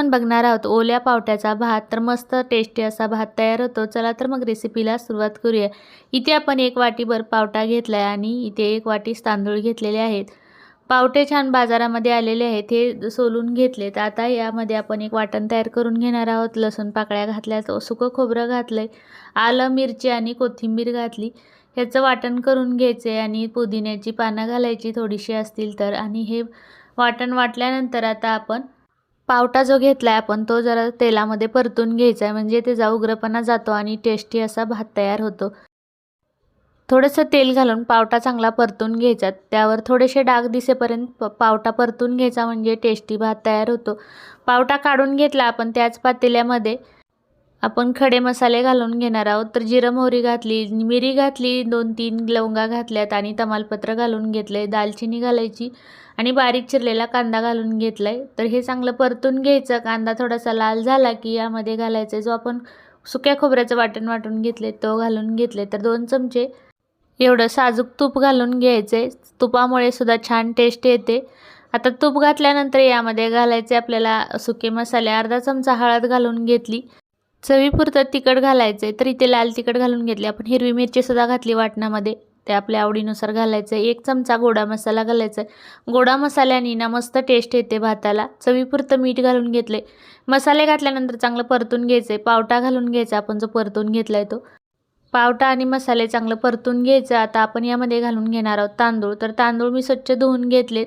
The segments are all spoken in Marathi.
आपण बघणार आहोत. ओल्या पावट्याचा भात तर मस्त टेस्टी असा भात तयार होतो. चला तर मग रेसिपीला सुरुवात करूया. इथे आपण एक वाटीभर पावटा घेतला आहे आणि इथे एक वाटी तांदूळ घेतलेले आहेत. पावटे छान बाजारामध्ये आलेले आहेत. हे सोलून घेतलेत. आता यामध्ये आपण एक वाटण तयार करून घेणार आहोत. लसूण पाकळ्या घातल्या सुकं खोबरं घातलं आहे आलं मिरची आणि कोथिंबीर घातली. ह्याचं वाटण करून घ्यायचे आणि पुदिन्याची पानं घालायची थोडीशी असतील तर. आणि हे वाटण वाटल्यानंतर आता आपण पावटा जो घेतला आहे आपण तो जरा तेलामध्ये परतून घ्यायचा आहे म्हणजे त्याचा उग्रपणा जातो आणि टेस्टी असा भात तयार होतो. थोडंसं तेल घालून पावटा चांगला परतून घ्यायचा. त्यावर थोडेसे डाग दिसेपर्यंत प पावटा परतून घ्यायचा म्हणजे टेस्टी भात तयार होतो. पावटा काढून घेतला आपण त्याच पातेल्यामध्ये. आपण खडे मसाले घालून घेणार आहोत. तर जिरं मोहरी घातली मिरी घातली दोन तीन लवंगा घातल्यात आणि तमालपत्र घालून घेतले दालचिनी घालायची आणि बारीक चिरलेला कांदा घालून घेतला आहे तर हे चांगलं परतून घ्यायचं. कांदा थोडासा लाल झाला की यामध्ये घालायचं जो आपण सुक्या खोबऱ्याचं वाटण वाटून घेतले तो घालून घेतले तर दोन चमचे एवढं साजूक तूप घालून घ्यायचे तुपामुळे सुद्धा छान टेस्ट येते. आता तूप घातल्यानंतर यामध्ये घालायचे आपल्याला सुके मसाले. अर्धा चमचा हळद घालून घेतली. चवीपुरतं तिखट घालायचं आहे तर इथे लाल तिखट घालून घेतली. आपण हिरवी मिरचीसुद्धा घातली वाटणामध्ये. ते आपल्या आवडीनुसार घालायचं आहे एक चमचा गोडा मसाला घालायचा आहे गोडा मसाल्याने ना मस्त टेस्ट येते भाताला. चवीपुरतं मीठ घालून घेतले. मसाले घातल्यानंतर चांगलं परतून घ्यायचं आहे पावटा घालून घ्यायचा. आपण जो परतून घेतला आहे तो. पावटा आणि मसाले चांगलं परतून घ्यायचं. आता आपण यामध्ये घालून घेणार आहोत तांदूळ. तर तांदूळ मी स्वच्छ धुवून घेतलेत.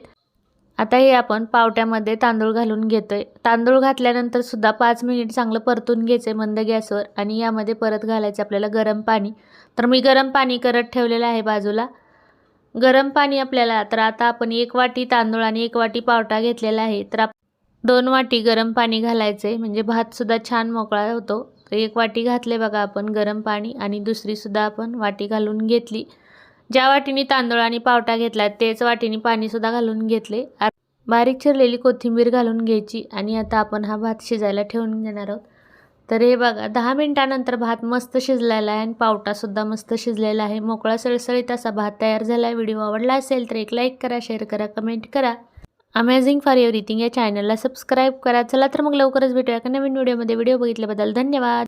आता हे आपण पावट्यामध्ये तांदूळ घालून घेतो आहे तांदूळ घातल्यानंतर सुद्धा पाच मिनिट चांगलं परतून घ्यायचं आहे मंद गॅसवर आणि यामध्ये परत घालायचं आपल्याला गरम पाणी. तर मी गरम पाणी करत ठेवलेलं आहे बाजूला. गरम पाणी आपल्याला तर आता आपण एक वाटी तांदूळ आणि एक वाटी पावटा घेतलेला आहे. तर दोन वाटी गरम पाणी घालायचं आहे म्हणजे भातसुद्धा छान मोकळा होतो. तर एक वाटी घातले बघा आपण गरम पाणी आणि दुसरीसुद्धा आपण वाटी घालून घेतली. ज्या वाटीने तांदूळ आणि पावटा घेतला तेच वाटीने पाणीसुद्धा घालून घेतले. बारीक चिरलेली कोथिंबीर घालून घ्यायची आणि आता आपण हा भात शिजायला ठेवून घेणार आहोत. तर हे बघा दहा मिनटानंतर भात मस्त शिजलेला आहे आणि पावटासुद्धा मस्त शिजलेला आहे. मोकळा सळसळीत असा भात तयार झाला आहे व्हिडिओ आवडला असेल तर एक लाईक करा शेअर करा कमेंट करा. अमेझिंग फॉर एव्हरीथिंग या चॅनलला सबस्क्राईब करा. चला तर मग लवकरच भेटूया का नवीन व्हिडिओमध्ये. व्हिडिओ बघितल्याबद्दल धन्यवाद.